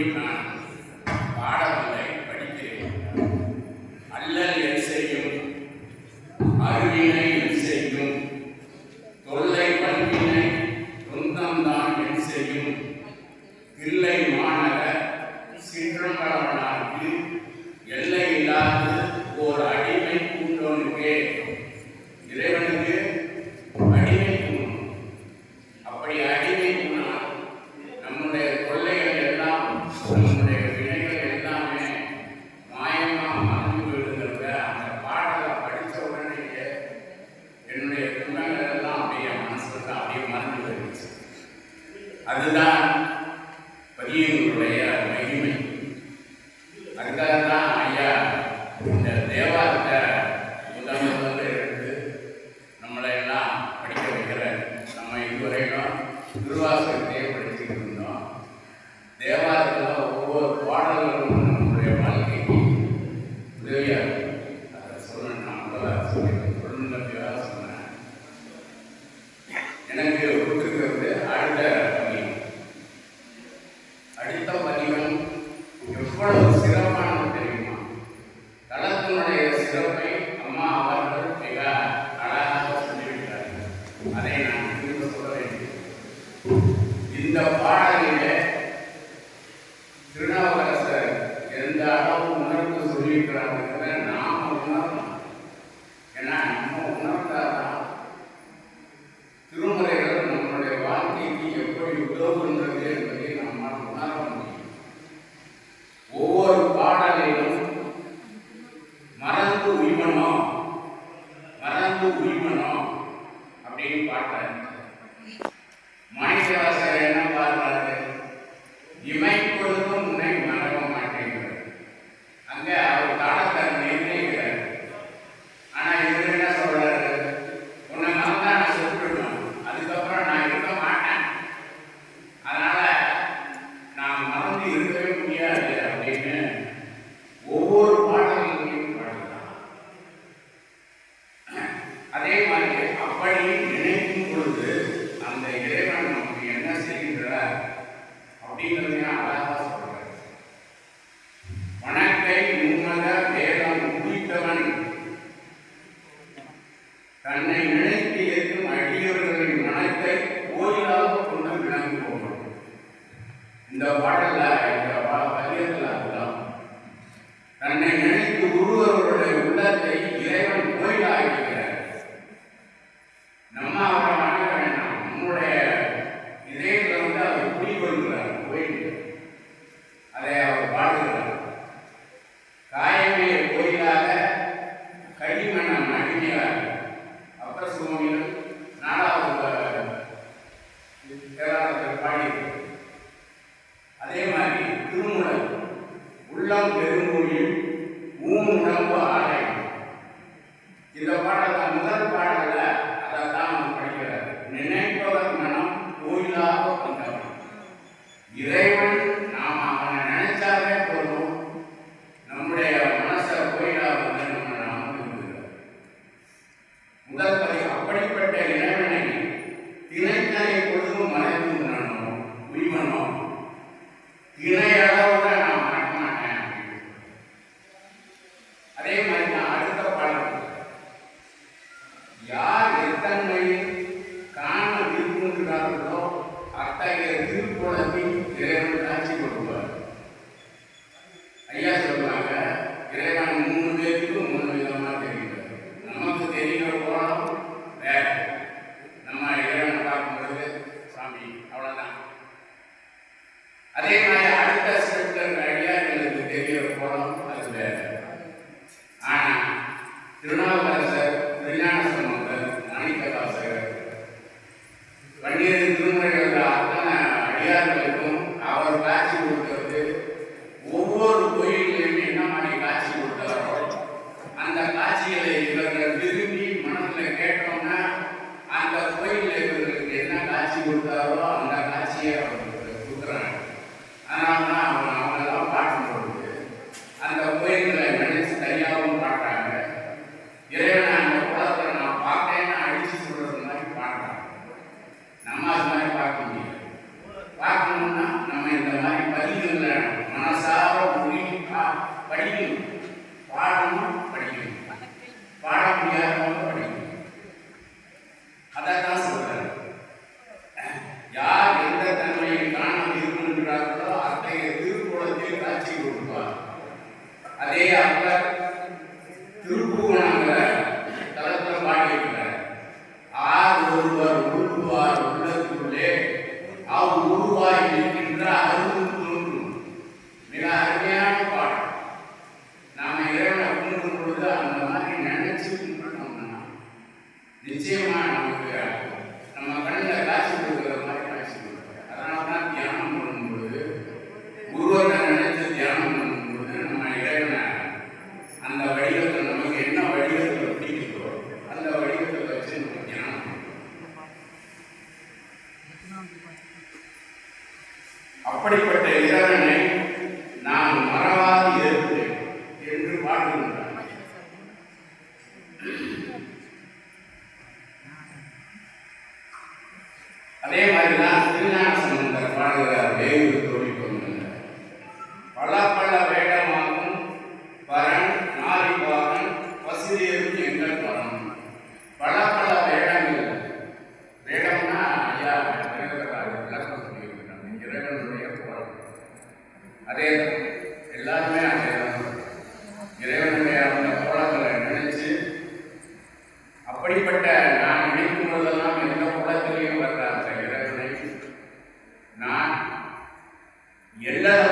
முடியும் நான் பாடவில்லை அருவினை என் செய்யும் தொல்லை பண்பினை துன்பம்தான் என் இல்லை அதுதான் பெரியவங்களுடைய மகிமை. அதுக்காக தான் ஐயா இந்த தேவாரத்தை முதல் முதல்ல எடுத்து நம்மளை எல்லாம் படிக்க வைக்கிற நம்ம இதுவரையிலும் திருவாசகத்தையே படிச்சுட்டு இருந்தோம். தேவாரத்தில் ஒவ்வொரு பாடல்களும் நம்மளுடைய வாழ்க்கைக்கு உதவியாக அதை சொன்ன நம்மளால் சொல்லி சிறப்பை அம்மா அவர்கள் மிக அழகாக சொல்லிவிட்டார்கள். அதை நான் திரும்ப சொல்ல வேண்டும். இந்த பாடலிலே திருநாவுக்கரசர் எந்த அளவு உணர்ந்து சொல்லியிருக்கிறார்கள் Even now, இந்த பாடல முதல் பாடல அதை தான் படிக்கிறார் நினைப்பவர் மனம் கோயிலாக வந்தவன் இறைவன் நாம் அவனை நினைச்சாலே போதும். நம்முடைய மனசை கோயிலாக வந்து நாம் விரும்புகிறோம். முதல் படி அப்படிப்பட்ட இறைவனை திணைத்தனை பொழுதும் மறைந்து உணரணும் உய்வனும் திணை அளவுல நான் மறக்க மாட்டேன் அதே Yeah. நிச்சயமாக நமக்கு நம்ம கண்ணில் காட்சி கொடுக்குற மாதிரி காட்சி கொடுக்குற அதனால தான் தியானம் பண்ணும்பொழுது குருவரை நினைத்து தியானம் பண்ணும்பொழுது நம்ம இறைவனை அந்த வடிவத்தை நமக்கு என்ன வடிவத்தில் பிடிக்கிறதோ அந்த வடிவத்தை வச்சு நம்ம தியானம் அப்படிப்பட்ட இறை என்னன்னா திருஞான சம்பந்தர் பாடுகிற வேங்கு தொழில்நுட்பம் என்ன பல பரன் நாரிபாகன் பசிரியரும் எங்கள் பரம் பல பல வேடங்கள். வேடம்னா ஐயா விளக்கம் சொல்லியிருக்கிறாங்க இறைவனுடைய போராட்டம் அதே எல்லாருமே 原来。